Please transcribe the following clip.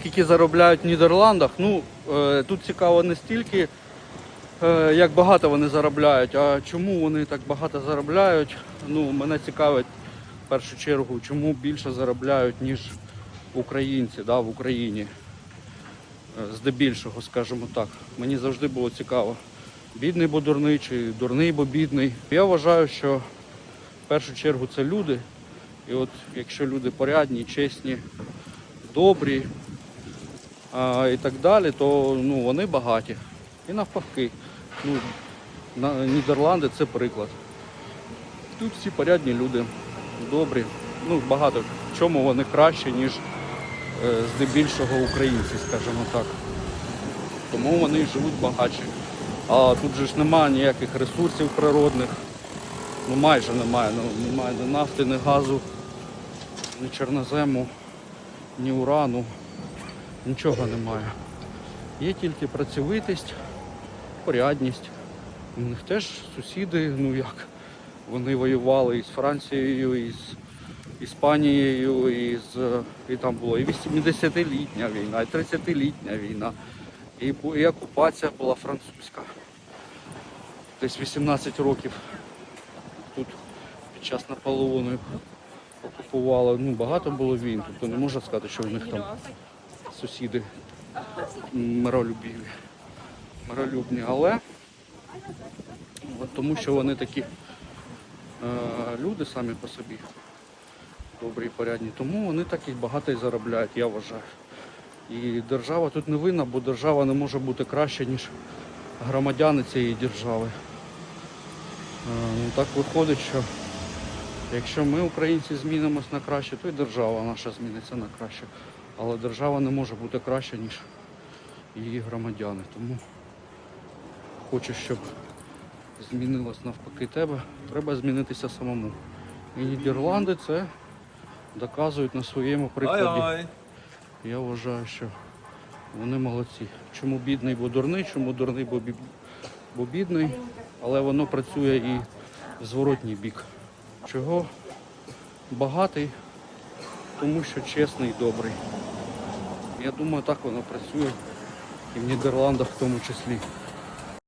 скільки заробляють в Нідерландах. Ну, е, тут цікаво не стільки, е, як багато вони заробляють, а чому вони так багато заробляють. Ну, мене цікавить в першу чергу, чому більше заробляють, ніж українці да, в Україні. Е, Здебільшого, скажімо так. Мені завжди було цікаво. Бідний бо дурний чи дурний бо бідний. Я вважаю, що в першу чергу це люди. І от якщо люди порядні, чесні, добрі а, і так далі, то ну, вони багаті. І навпаки. Ну, на, Нідерланди це приклад. Тут всі порядні люди, добрі. Ну, багато в чому вони краще, ніж е, здебільшого українці, скажімо так. Тому вони живуть багатше. А тут же ж немає ніяких ресурсів природних. Ну майже немає. Ну, немає ні нафти, ні газу, ні чорнозему, ні урану. Нічого немає. Є тільки працьовитість, порядність. У них теж сусіди, ну як, вони воювали із Францією, із Іспанією, із, е, і там було і 80-літня війна, і 30-літня війна, і, і окупація була французька. Десь 18 років тут під час Наполеону окупували. Ну, багато було війн, тобто не можна сказати, що в них там сусіди миролюбіві, миролюбні, але от тому що вони такі е, люди самі по собі добрі і порядні, тому вони так і багато і заробляють, я вважаю. І держава тут не винна, бо держава не може бути краще, ніж громадяни цієї держави. Е, Ну, так виходить, що якщо ми, українці, змінимось на краще, то і держава наша зміниться на краще. Але держава не може бути краще, ніж її громадяни. Тому хочу, щоб змінилось навпаки тебе, треба змінитися самому. І Нідерланди це доказують на своєму прикладі. Я вважаю, що вони молодці. Чому бідний, бо дурний, чому дурний, бо, бі- бо бідний, але воно працює і в зворотній бік. Чого багатий, тому що чесний і добрий. Я думаю, так воно працює і в Нідерландах в тому числі.